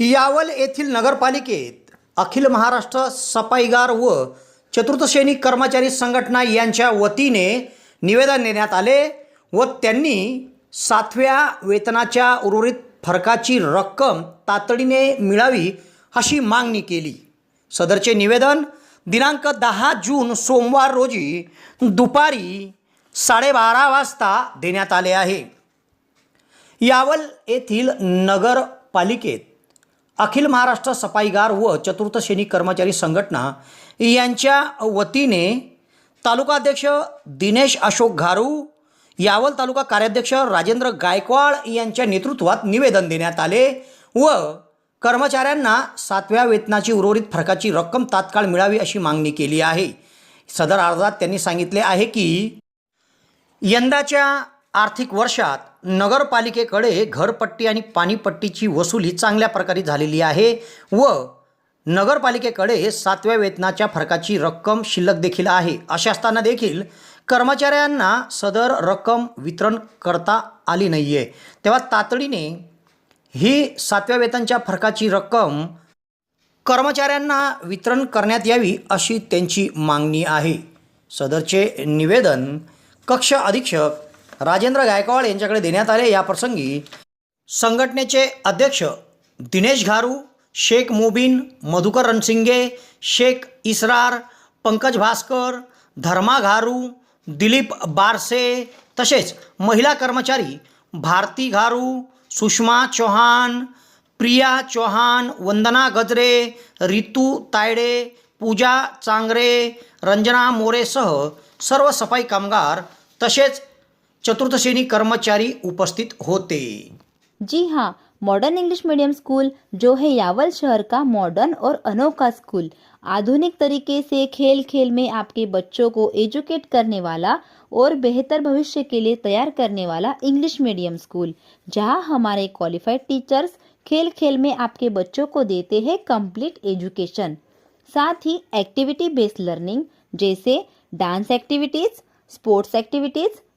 यावल येथील नगरपालिकेत अखिल महाराष्ट्र सफाईगार व चतुर्थश्रेणी कर्मचारी संघटना यांच्या वतीने निवेदन देण्यात आले व त्यांनी सातव्या वेतनाच्या उर्वरित फरकाची रक्कम तातडीने मिळावी अशी मागणी केली. सदरचे निवेदन दिनांक दहा जून सोमवार रोजी दुपारी साडेबारा वाजता देण्यात आले आहे. यावल येथील नगरपालिकेत अखिल महाराष्ट्र सफाईगार व चतुर्थ श्रेणी कर्मचारी संघटना यांच्या वतीने तालुकाध्यक्ष दिनेश अशोक घारू यावल तालुका कार्याध्यक्ष राजेंद्र गायकवाड यांच्या नेतृत्वात निवेदन देण्यात आले व कर्मचाऱ्यांना सातव्या वेतनाची उर्वरित फरकाची रक्कम तात्काळ मिळावी अशी मागणी केली आहे. सदर अर्जात त्यांनी सांगितले आहे की यंदाच्या आर्थिक वर्षात नगरपालिकेकडे घरपट्टी आणि पाणीपट्टीची वसुली चांगल्या प्रकारे झालेली आहे व नगरपालिकेकडे सातव्या वेतनाच्या फरकाची रक्कम शिल्लक देखील आहे. असे असताना देखील कर्मचाऱ्यांना सदर रक्कम वितरण करता आली नाही आहे तेव्हा तातडीने ही सातव्या वेतनच्या फरकाची रक्कम कर्मचाऱ्यांना वितरण करण्यात यावी अशी त्यांची मागणी आहे. सदरचे निवेदन कक्ष अधीक्षक राजेंद्र गायकवाड यांच्याकडे देण्यात आले याप्रसंगी संघटनेचे अध्यक्ष दिनेश घारू शेख मोबिन मधुकर रणसिंगे शेख इसरार पंकज भास्कर धर्मा घारू दिलीप बारसे तसेच महिला कर्मचारी भारती घारू सुषमा चौहान प्रिया चौहान वंदना गजरे रितू तायडे पूजा चांगरे रंजना मोरेसह सर्व सफाई कामगार तसेच चतुर्थ श्रेणी कर्मचारी उपस्थित होते। जी हाँ मॉडर्न इंग्लिश मीडियम स्कूल जो है यावल शहर का मॉडर्न और अनोखा स्कूल आधुनिक तरीके से खेल खेल में आपके बच्चों को एजुकेट करने वाला और बेहतर भविष्य के लिए तैयार करने वाला इंग्लिश मीडियम स्कूल जहाँ हमारे क्वालिफाइड टीचर्स खेल खेल में आपके बच्चों को देते हैं कंप्लीट एजुकेशन साथ ही एक्टिविटी बेस्ड लर्निंग जैसे dance activities sports activities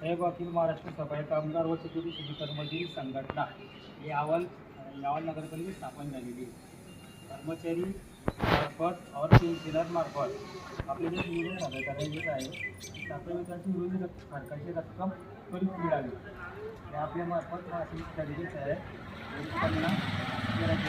साहेब अखिल महाराष्ट्र सफाई कामगार व चतुर्थी शेती कर्मचारी संघटना यावल यावल नगरपालिकेत स्थापन झालेली आहे कर्मचारी मार्फत और पेन्शनर मार्फत आपले जे निवडून झाले करायचे आहे. सातव्या विरोधी रक् फरकाची रक्कम त्वरित मिळावी. हे आपल्या मार्फत मासिक आहे त्यांना देण्यात